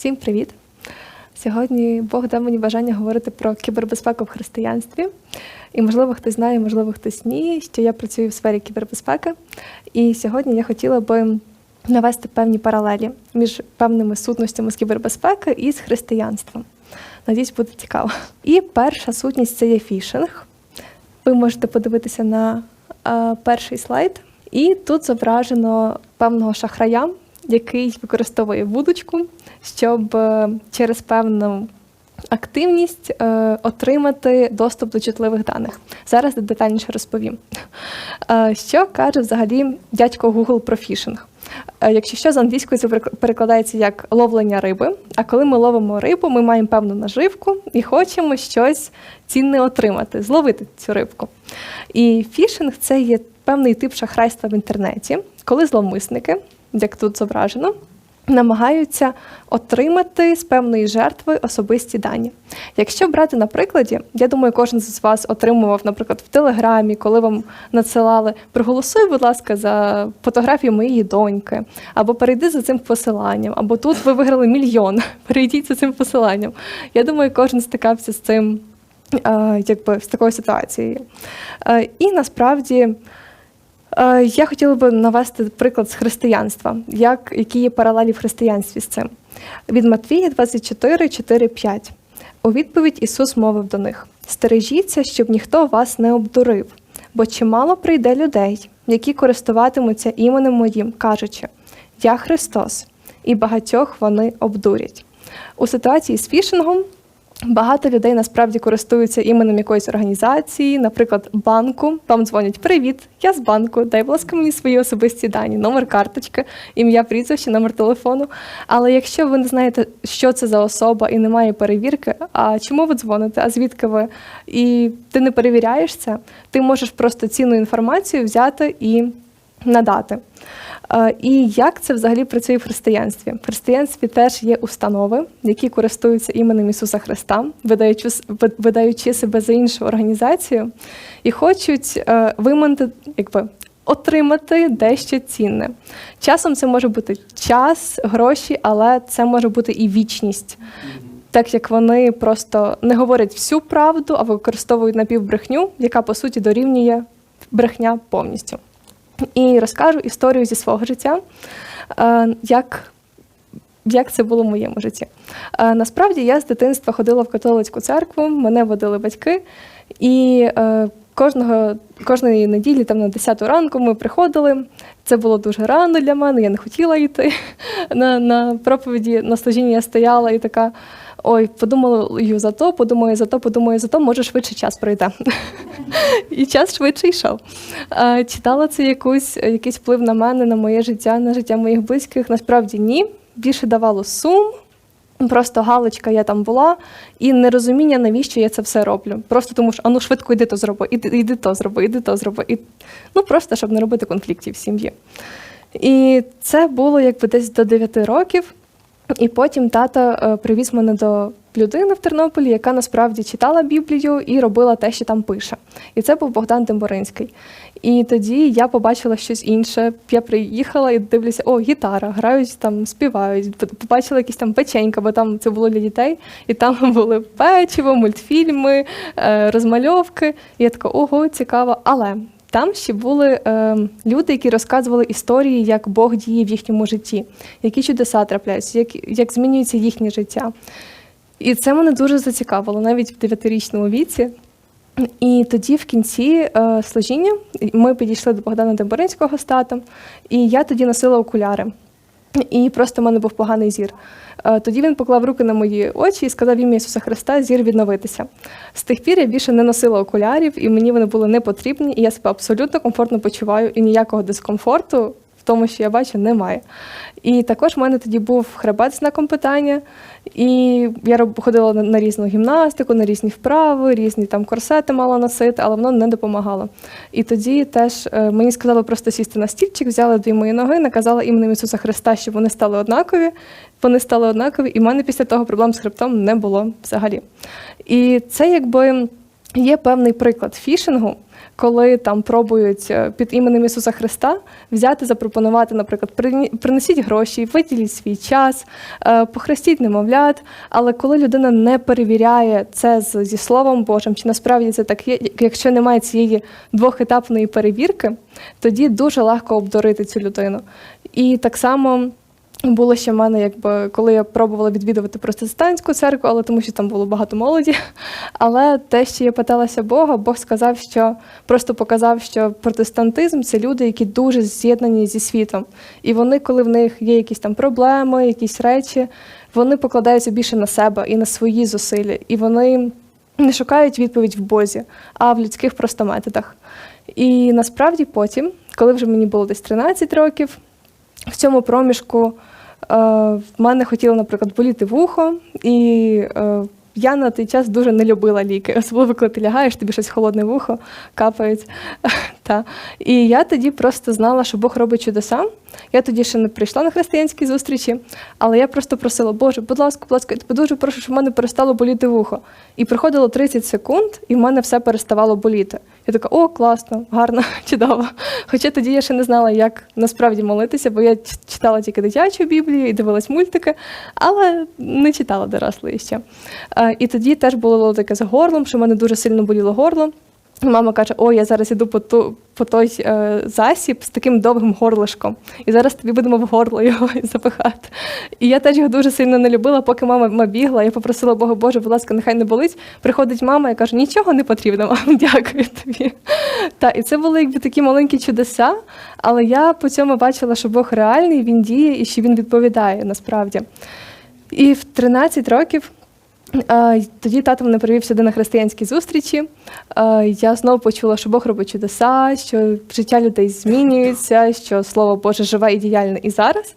Всім привіт! Сьогодні Бог дав мені бажання говорити про кібербезпеку в християнстві. І, можливо, хтось знає, можливо, хтось ні, що я працюю в сфері кібербезпеки. І сьогодні я хотіла би навести певні паралелі між певними сутностями з кібербезпеки і з християнством. Надіюсь, буде цікаво. І перша сутність це є фішинг. Ви можете подивитися на е, перший слайд. І тут зображено певного шахрая, який використовує вудочку, щоб е, через певну активність е, отримати доступ до чутливих даних. Зараз детальніше розповім. Е, що каже взагалі дядько Google про фішинг? Якщо що з англійської це перек- перекладається як ловлення риби. А коли ми ловимо рибу, ми маємо певну наживку і хочемо щось цінне отримати, зловити цю рибку. І фішинг це є певний тип шахрайства в інтернеті, коли зловмисники, як тут зображено, намагаються отримати з певної жертви особисті дані. Якщо брати на прикладі, я думаю, кожен з вас отримував, наприклад, в Телеграмі, коли вам надсилали проголосуй, будь ласка, за фотографію моєї доньки, або перейди за цим посиланням, або тут ви виграли мільйон, перейдіть за цим посиланням. Я думаю, кожен стикався з цим, е, якби з такою ситуацією. Е, І насправді. Е, Я хотіла би навести приклад з християнства, як, які є паралелі в християнстві з цим. Від Матвія 24, 4, 5. У відповідь Ісус мовив до них: Стережіться, щоб ніхто вас не обдурив, бо чимало прийде людей, які користуватимуться іменем моїм, кажучи: Я Христос, і багатьох вони обдурять. У ситуації з фішингом Багато людей насправді користуються іменем якоїсь організації, наприклад, банку. Вам дзвонять Привіт, я з банку. Дай, будь ласка, мені свої особисті дані, номер карточки, ім'я, прізвище, номер телефону. Але якщо ви не знаєте, що це за особа і немає перевірки, а чому ви дзвоните, а звідки ви? І ти не перевіряєш це, ти можеш просто цінну інформацію взяти і надати. Е, І як це взагалі працює в християнстві? В християнстві теж є установи, які користуються іменем Ісуса Христа, видаючи, видаючи себе за іншу організацію, і хочуть е, якби. Отримати дещо цінне. Часом це може бути час, гроші, але це може бути і вічність, так як вони просто не говорять всю правду, а використовують напівбрехню, яка по суті дорівнює брехня повністю і розкажу історію зі свого життя, е, як, як це було в моєму житті. Е, Насправді я з дитинства ходила в католицьку церкву, мене водили батьки, і е, кожного, кожної неділі, там на 10 ранку, ми приходили. Це було дуже рано для мене, я не хотіла йти. На, на проповіді на служінні я стояла і така. Ой, подумаю за то, подумаю за то, подумаю за то, може швидше час пройде. І час швидше йшов. Чи дало це якусь, якийсь вплив на мене, на моє життя, на життя моїх близьких? Насправді ні. Більше давало сум. Просто галочка я там була, і нерозуміння, навіщо я це все роблю. Просто тому що ану швидко йди то зроби, іди, іди то зроби, іди то зроби. І, ну просто щоб не робити конфліктів в сім'ї. І це було якби десь до 9 років. І потім тато е, привіз мене до людини в Тернополі, яка насправді читала Біблію і робила те, що там пише. І це був Богдан Демборинський. І тоді я побачила щось інше. Я приїхала і дивлюся, о, гітара, грають там, співають. Побачила якісь там печенька, бо там це було для дітей, і там були печиво, мультфільми, е, розмальовки. І я така, ого, цікаво. Але там ще були е, люди, які розказували історії, як Бог діє в їхньому житті, які чудеса трапляються, як, як змінюється їхнє життя. І це мене дуже зацікавило, навіть в дев'ятирічному віці. І тоді, в кінці е, служіння, ми підійшли до Богдана Демборинського з татом, і я тоді носила окуляри. І просто в мене був поганий зір. Е, Тоді він поклав руки на мої очі і сказав ім'я Ісуса Христа зір відновитися. З тих пір я більше не носила окулярів, і мені вони були не потрібні, і я себе абсолютно комфортно почуваю, і ніякого дискомфорту в тому, що я бачу, немає. І також в мене тоді був хребет знаком питання, і я ходила на, різну гімнастику, на різні вправи, різні там корсети мала носити, але воно не допомагало. І тоді теж е, мені сказали просто сісти на стільчик, взяли дві мої ноги, наказала іменем Ісуса Христа, щоб вони стали однакові. Вони стали однакові, і в мене після того проблем з хребтом не було взагалі. І це якби є певний приклад фішингу, коли там пробують е, під іменем Ісуса Христа взяти, запропонувати, наприклад, «Прині- принесіть гроші, виділіть свій час, е, похрестіть немовлят. Але коли людина не перевіряє це зі Словом Божим, чи насправді це так є, якщо немає цієї двохетапної перевірки, тоді дуже легко обдурити цю людину. І так само. Було ще в мене, якби коли я пробувала відвідувати протестантську церкву, але тому що там було багато молоді. Але те, що я питалася Бога, Бог сказав, що просто показав, що протестантизм це люди, які дуже з'єднані зі світом. І вони, коли в них є якісь там проблеми, якісь речі, вони покладаються більше на себе і на свої зусилля. І вони не шукають відповідь в Бозі, а в людських просто методах. І насправді потім, коли вже мені було десь 13 років, в цьому проміжку е, в мене хотіло, наприклад, боліти вухо, і е, я на той час дуже не любила ліки, особливо коли ти лягаєш, тобі щось холодне вухо капають. І я тоді просто знала, що Бог робить чудеса. Я тоді ще не прийшла на християнські зустрічі, але я просто просила, Боже, будь ласка, будь ласка, я тебе дуже прошу, щоб в мене перестало боліти вухо. І проходило 30 секунд, і в мене все переставало боліти. Я така, о, класно, гарно, чудово. Хоча тоді я ще не знала, як насправді молитися, бо я читала тільки дитячу Біблію і дивилась мультики, але не читала дорослої ще. Е, І тоді теж було таке за горлом, що в мене дуже сильно боліло горло. Мама каже: О, я зараз іду по, ту, по той е, засіб з таким довгим горлишком, і зараз тобі будемо в горло його запихати. І я теж його дуже сильно не любила, поки мама бігла. Я попросила Бога, Боже, будь ласка, нехай не болить. Приходить мама і каже, нічого не потрібно, мам, дякую тобі. Та, і це були якби такі маленькі чудеса, але я по цьому бачила, що Бог реальний, він діє і що він відповідає насправді. І в 13 років. Тоді тато мене привів сюди на християнські зустрічі. Я знову почула, що Бог робить чудеса, що життя людей змінюється, що Слово Боже живе і діяльне і зараз.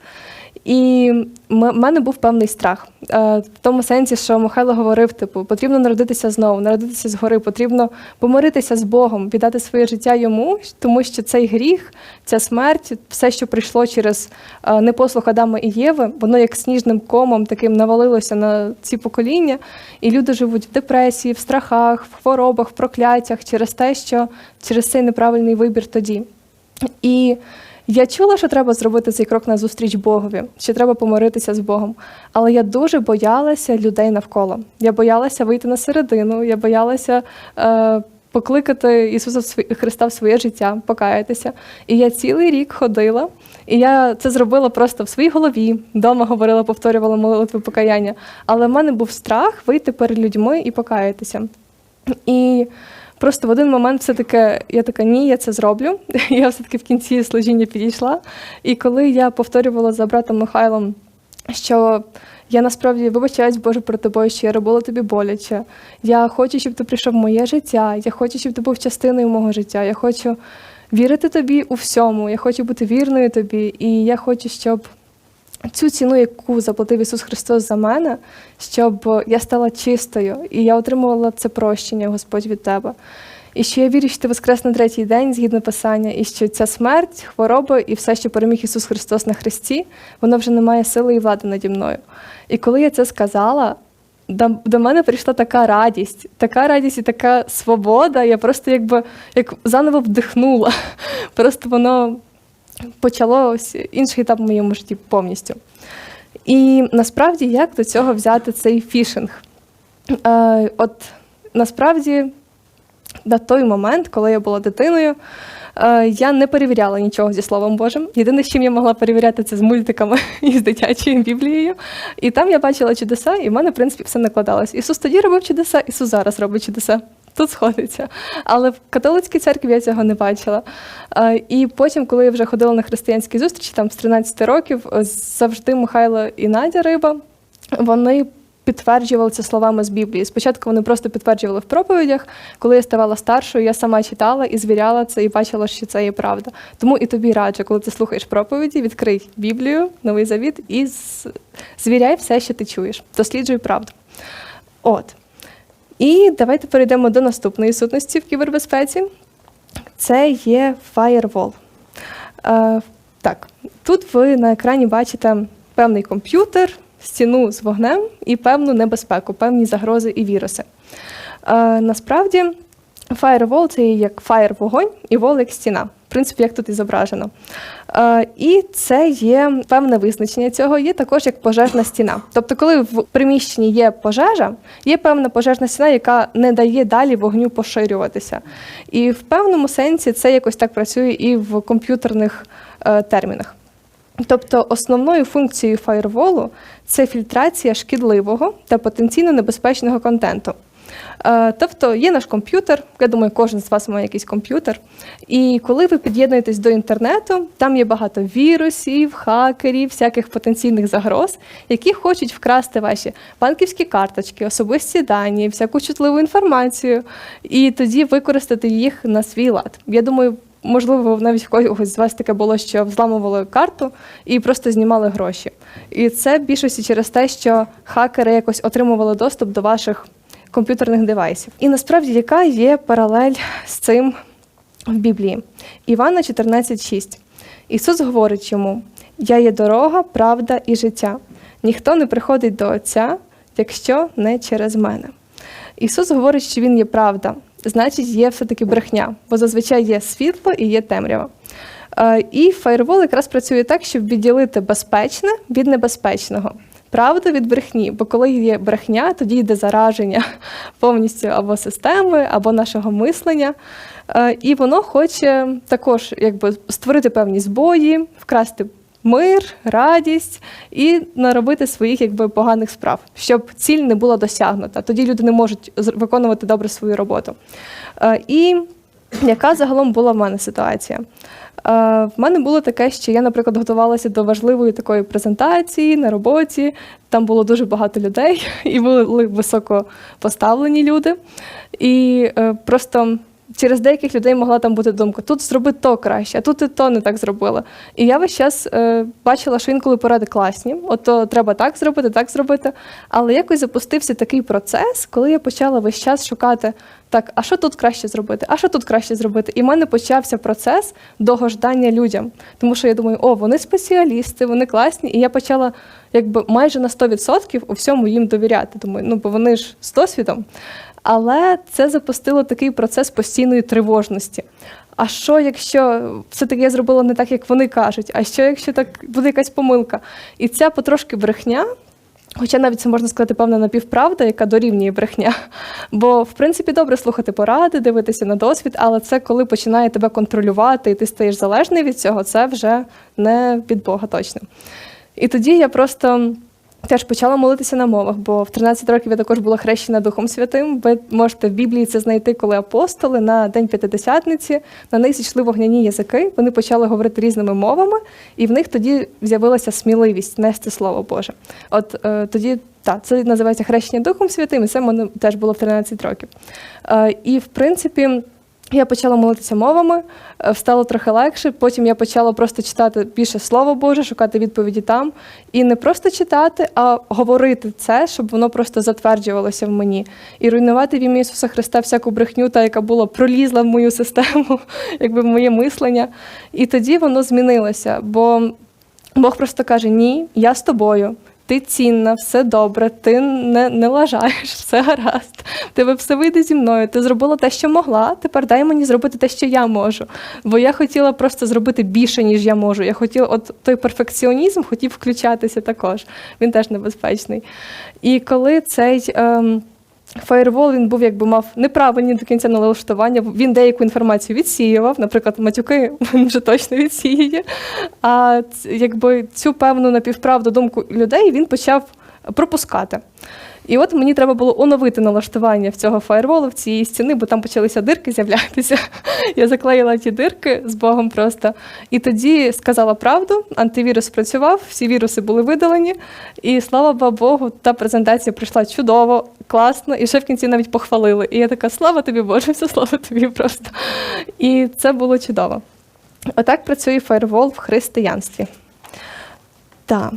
І в мене був певний страх Е, в тому сенсі, що Михайло говорив: типу, потрібно народитися знову, народитися згори, потрібно помиритися з Богом, віддати своє життя йому, тому що цей гріх, ця смерть, все, що прийшло через е, непослух Адама і Єви, воно як сніжним комом таким навалилося на ці покоління, і люди живуть в депресії, в страхах, в хворобах, в прокляттях через те, що через цей неправильний вибір тоді. І я чула, що треба зробити цей крок на зустріч Богові, що треба помиритися з Богом. Але я дуже боялася людей навколо. Я боялася вийти на середину, я боялася е, покликати Ісуса Христа в своє життя, покаятися. І я цілий рік ходила, і я це зробила просто в своїй голові. Вдома говорила, повторювала молитви покаяння. Але в мене був страх вийти перед людьми і покаятися. І просто в один момент все-таки я така, ні, я це зроблю. Я все-таки в кінці служіння підійшла. І коли я повторювала за братом Михайлом, що я насправді вибачаюсь, Боже, перед тобою, що я робила тобі боляче. Я хочу, щоб ти прийшов в моє життя. Я хочу, щоб ти був частиною мого життя. Я хочу вірити тобі у всьому. Я хочу бути вірною тобі. І я хочу, щоб цю ціну, яку заплатив Ісус Христос за мене, щоб я стала чистою, і я отримувала це прощення, Господь, від тебе. І що я вірю, що ти воскрес на третій день згідно Писання, і що ця смерть, хвороба і все, що переміг Ісус Христос на Христі, воно вже не має сили і влади наді мною. І коли я це сказала, до, мене прийшла така радість, така радість і така свобода. Я просто якби як заново вдихнула. Просто воно почало інший етап в моєму житті повністю. І насправді як до цього взяти цей фішинг? Е, от насправді на той момент, коли я була дитиною, е, я не перевіряла нічого зі Словом Божим. Єдине, з чим я могла перевіряти, це з мультиками і з дитячою біблією. І там я бачила чудеса, і в мене, в принципі, все накладалось. Ісус тоді робив чудеса, Ісус зараз робить чудеса. Тут сходиться. Але в католицькій церкві я цього не бачила. Е, І потім, коли я вже ходила на християнські зустрічі, там з 13 років, е, завжди Михайло і Надя Риба, вони підтверджували це словами з Біблії. Спочатку вони просто підтверджували в проповідях. Коли я ставала старшою, я сама читала і звіряла це, і бачила, що це є правда. Тому і тобі раджу, коли ти слухаєш проповіді, відкрий Біблію, Новий Завіт і звіряй все, що ти чуєш. Досліджуй правду. От. І давайте перейдемо до наступної сутності в кібербезпеці. Це є Firewall. Е, так, тут ви на екрані бачите певний комп'ютер, стіну з вогнем і певну небезпеку, певні загрози і віруси. Е, насправді, Firewall це є як fire – вогонь і wall – як стіна. Принципі, як тут і зображено. Е, і це є певне визначення цього, є також як пожежна стіна. Тобто, коли в приміщенні є пожежа, є певна пожежна стіна, яка не дає далі вогню поширюватися. І в певному сенсі це якось так працює і в комп'ютерних е, термінах. Тобто основною функцією фаєрволу це фільтрація шкідливого та потенційно небезпечного контенту. Е, Тобто є наш комп'ютер, я думаю, кожен з вас має якийсь комп'ютер. І коли ви під'єднуєтесь до інтернету, там є багато вірусів, хакерів, всяких потенційних загроз, які хочуть вкрасти ваші банківські карточки, особисті дані, всяку чутливу інформацію, і тоді використати їх на свій лад. Я думаю, можливо, навіть в когось з вас таке було, що взламували карту і просто знімали гроші. І це більшості через те, що хакери якось отримували доступ до ваших комп'ютерних девайсів. І насправді, яка є паралель з цим в Біблії? Івана 14,6. Ісус говорить йому: Я є дорога, правда і життя. Ніхто не приходить до Отця, якщо не через мене. Ісус говорить, що Він є правда, значить, є все-таки брехня, бо зазвичай є світло і є темрява. Е, І фаєрвол якраз працює так, щоб відділити безпечне від небезпечного. Правду від брехні, бо коли є брехня, тоді йде зараження повністю або системи, або нашого мислення. Е, І воно хоче також якби створити певні збої, вкрасти мир, радість і наробити своїх якби поганих справ, щоб ціль не була досягнута. Тоді люди не можуть виконувати добре свою роботу. Е, І яка загалом була в мене ситуація? Е, В мене було таке, що я, наприклад, готувалася до важливої такої презентації на роботі. Там було дуже багато людей, і були високо поставлені люди. І е, просто через деяких людей могла там бути думка: тут зроби то краще, а тут і то не так зробила. І я весь час е, бачила, що інколи поради класні, ото треба так зробити, так зробити. Але якось запустився такий процес, коли я почала весь час шукати. Так, а що тут краще зробити? А що тут краще зробити? І в мене почався процес догождання людям. Тому що я думаю, о, вони спеціалісти, вони класні. І я почала якби майже на 100% у всьому їм довіряти. Думаю, ну бо вони ж з досвідом. Але це запустило такий процес постійної тривожності. А що, якщо все-таки я зробила не так, як вони кажуть? А що, якщо так буде якась помилка? І ця потрошки брехня, Хоча навіть це можна сказати, певна напівправда, яка дорівнює брехня. Бо, в принципі, добре слухати поради, дивитися на досвід, але це коли починає тебе контролювати, і ти стаєш залежний від цього, це вже не від Бога точно. І тоді я просто теж почала молитися на мовах, бо в 13 років я також була хрещена Духом Святим. Ви можете в Біблії це знайти, коли апостоли на День П'ятидесятниці на них зійшли вогняні язики, вони почали говорити різними мовами, і в них тоді з'явилася сміливість нести Слово Боже. От е, тоді. Так, це називається хрещення Духом Святим, і це мене теж було в 13 років. Е, і в принципі, я почала молитися мовами, е, стало трохи легше. Потім я почала просто читати більше Слово Боже, шукати відповіді там. І не просто читати, а говорити це, щоб воно просто затверджувалося в мені. І руйнувати в ім'я Ісуса Христа всяку брехню, та яка була пролізла в мою систему, якби в моє мислення. І тоді воно змінилося. Бо Бог просто каже: Ні, я з тобою. Ти цінна, все добре, ти не, не лажаєш, все гаразд. Тебе все вийде зі мною. Ти зробила те, що могла. Тепер дай мені зробити те, що я можу. Бо я хотіла просто зробити більше, ніж я можу. Я хотіла, от той перфекціонізм хотів включатися також. Він теж небезпечний. І коли цей. Ем, Фаєрвол він був, якби мав неправильні до кінця налаштування. Він деяку інформацію відсіював, наприклад, матюки він вже точно відсіює. А якби цю певну напівправду думку людей він почав пропускати. І от мені треба було оновити налаштування в цього фаєрволу, в цієї стіни, бо там почалися дирки з'являтися. Я заклеїла ті дирки з Богом просто. І тоді сказала правду, антивірус працював, всі віруси були видалені. І слава Богу, та презентація прийшла чудово, класно, і ще в кінці навіть похвалили. І я така, слава тобі, Боже, все слава тобі просто. І це було чудово. Отак працює фаєрвол в християнстві. Так.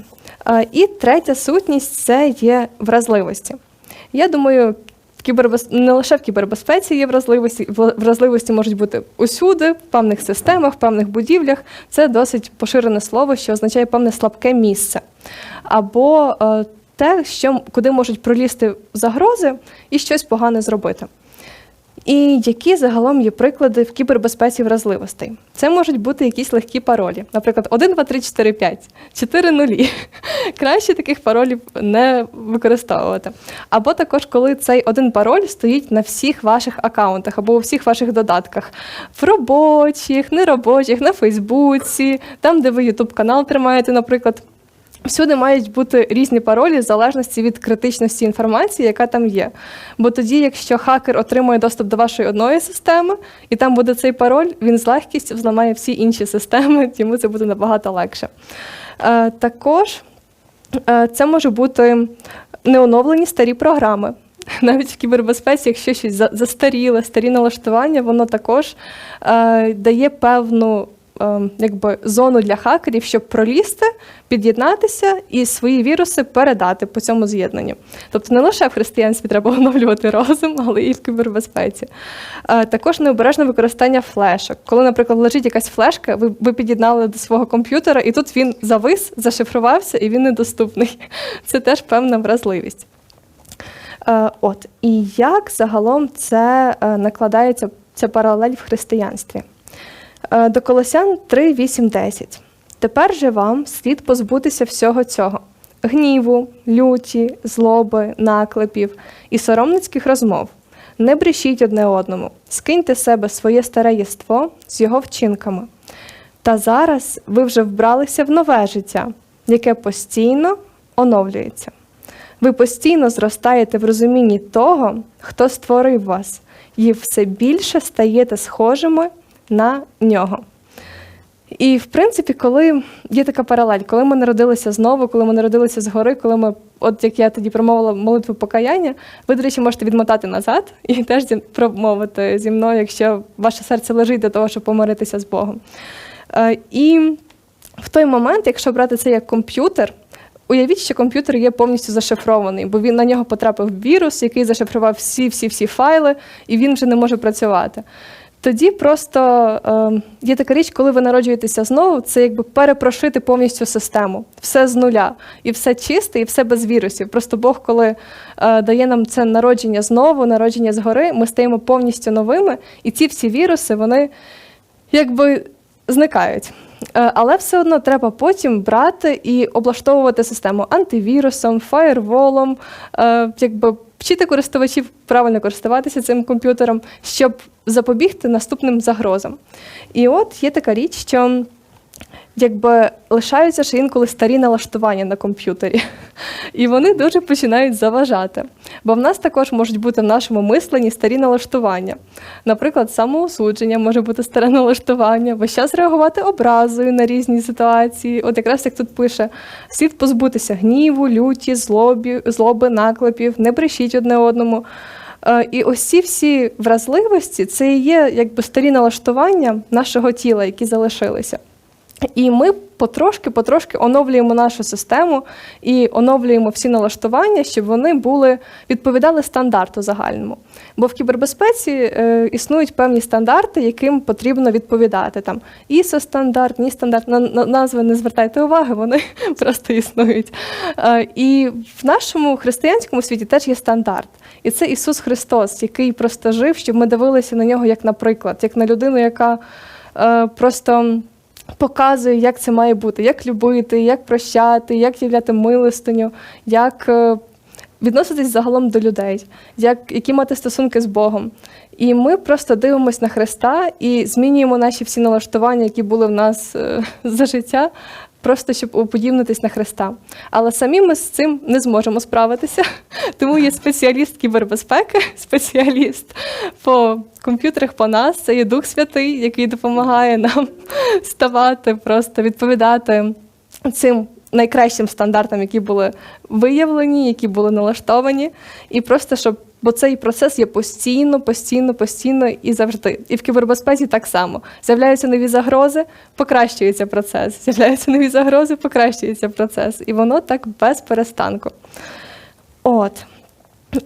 І третя сутність це є вразливості. Я думаю, в кібербез... не лише в кібербезпеці є вразливості, вразливості можуть бути усюди, в певних системах, в певних будівлях. Це досить поширене слово, що означає певне слабке місце. Або е, те, що, куди можуть пролізти загрози і щось погане зробити. І які загалом є приклади в кібербезпеці вразливостей? Це можуть бути якісь легкі паролі, наприклад, 1, 2, 3, 4, 5, 4 нулі. Краще таких паролів не використовувати. Або також, коли цей один пароль стоїть на всіх ваших аккаунтах або у всіх ваших додатках в робочих, неробочих, на Фейсбуці, там, де ви Ютуб канал тримаєте, наприклад. Всюди мають бути різні паролі в залежності від критичності інформації, яка там є. Бо тоді, якщо хакер отримує доступ до вашої одної системи, і там буде цей пароль, він з легкістю взламає всі інші системи, йому це буде набагато легше. Е, також е, це може бути неоновлені старі програми. Навіть в кібербезпеці, якщо щось за- застаріле, старі налаштування, воно також е, дає певну якби, зону для хакерів, щоб пролізти, під'єднатися і свої віруси передати по цьому з'єднанню. Тобто не лише в християнстві треба оновлювати розум, але і в кібербезпеці. Е, також необережне використання флешок. Коли, наприклад, лежить якась флешка, ви, ви під'єднали до свого комп'ютера, і тут він завис, зашифрувався і він недоступний. Це теж певна вразливість. Е, От і як загалом це е, накладається ця паралель в християнстві? Е, До Колосян 3, 8, 10. Тепер же вам слід позбутися всього цього: гніву, люті, злоби, наклепів і соромницьких розмов. Не брешіть одне одному, скиньте з себе своє старе єство з його вчинками. Та зараз ви вже вбралися в нове життя, яке постійно оновлюється. Ви постійно зростаєте в розумінні того, хто створив вас, і все більше стаєте схожими на нього. І, в принципі, коли є така паралель, коли ми народилися знову, коли ми народилися згори, коли ми, от як я тоді промовила молитву покаяння, ви, до речі, можете відмотати назад і теж промовити зі мною, якщо ваше серце лежить для того, щоб помиритися з Богом. Е, І в той момент, якщо брати це як комп'ютер, уявіть, що комп'ютер є повністю зашифрований, бо він на нього потрапив вірус, який зашифрував всі всі всі файли, і він вже не може працювати. Тоді просто е, є така річ, коли ви народжуєтеся знову, це якби перепрошити повністю систему, все з нуля, і все чисте, і все без вірусів. Просто Бог, коли е, дає нам це народження знову, народження згори, ми стаємо повністю новими, і ці всі віруси, вони якби зникають. Е, Але все одно треба потім брати і облаштовувати систему антивірусом, фаєрволом, е, якби вчити користувачів правильно користуватися цим комп'ютером, щоб запобігти наступним загрозам. І от є така річ, що якби лишаються ще інколи старі налаштування на комп'ютері, і вони дуже починають заважати. Бо в нас також можуть бути в нашому мисленні старі налаштування. Наприклад, самоосудження може бути старе налаштування, весь час реагувати образою на різні ситуації. От якраз як тут пише: слід позбутися гніву, люті, злобі, злоби, наклепів, не брешіть одне одному. Е, І ось ці всі вразливості це і є якби старі налаштування нашого тіла, які залишилися. І ми потрошки, потрошки оновлюємо нашу систему і оновлюємо всі налаштування, щоб вони були відповідали стандарту загальному. Бо в кібербезпеці е, існують певні стандарти, яким потрібно відповідати. Там ISO стандарт, ні стандарт, на, на назви не звертайте уваги, вони просто існують. Е, і в нашому християнському світі теж є стандарт. І це Ісус Христос, який просто жив, щоб ми дивилися на нього як на приклад, як на людину, яка е, просто показує, як це має бути, як любити, як прощати, як являти милостиню, як е, відноситись загалом до людей, як, які мати стосунки з Богом. І ми просто дивимося на Христа і змінюємо наші всі налаштування, які були в нас е, за життя, просто щоб уподібнитись на Христа. Але самі ми з цим не зможемо справитися. Тому є спеціаліст кібербезпеки, спеціаліст по комп'ютерах по нас. Це є Дух Святий, який допомагає нам ставати, просто відповідати цим найкращим стандартам, які були виявлені, які були налаштовані, і просто щоб. Бо цей процес є постійно, постійно, постійно і завжди. І в кібербезпеці так само. З'являються нові загрози, покращується процес. З'являються нові загрози, покращується процес. І воно так без перестанку. От.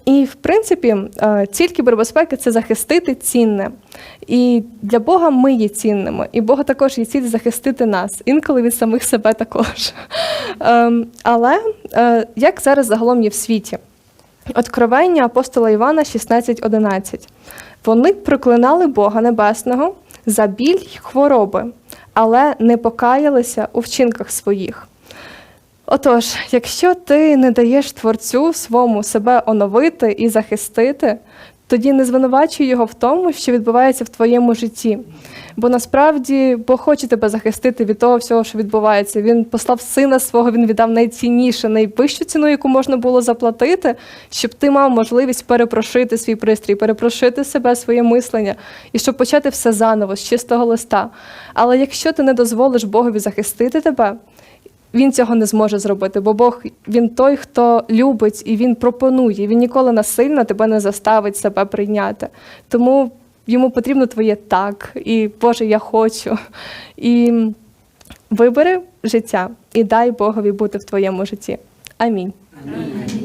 І, в принципі, е, ціль кібербезпеки це захистити цінне. І для Бога ми є цінними. І Бога також є ціль захистити нас, інколи від самих себе також. Ем, Але е, як зараз загалом є в світі? Откровення апостола Івана 16.11. Вони проклинали Бога Небесного за біль й хвороби, але не покаялися у вчинках своїх. Отож, якщо ти не даєш творцю свому себе оновити і захистити, тоді не звинувачуй його в тому, що відбувається в твоєму житті. Бо насправді Бог хоче тебе захистити від того всього, що відбувається. Він послав сина свого, він віддав найцінніше, найвищу ціну, яку можна було заплатити, щоб ти мав можливість перепрошити свій пристрій, перепрошити себе, своє мислення, і щоб почати все заново з чистого листа. Але якщо ти не дозволиш Богові захистити тебе, він цього не зможе зробити, бо Бог він той, хто любить і він пропонує. Він ніколи насильно тебе не заставить себе прийняти. Тому йому потрібно твоє так, і Боже, я хочу. І вибери життя і дай Богові бути в твоєму житті. Амінь. Амінь.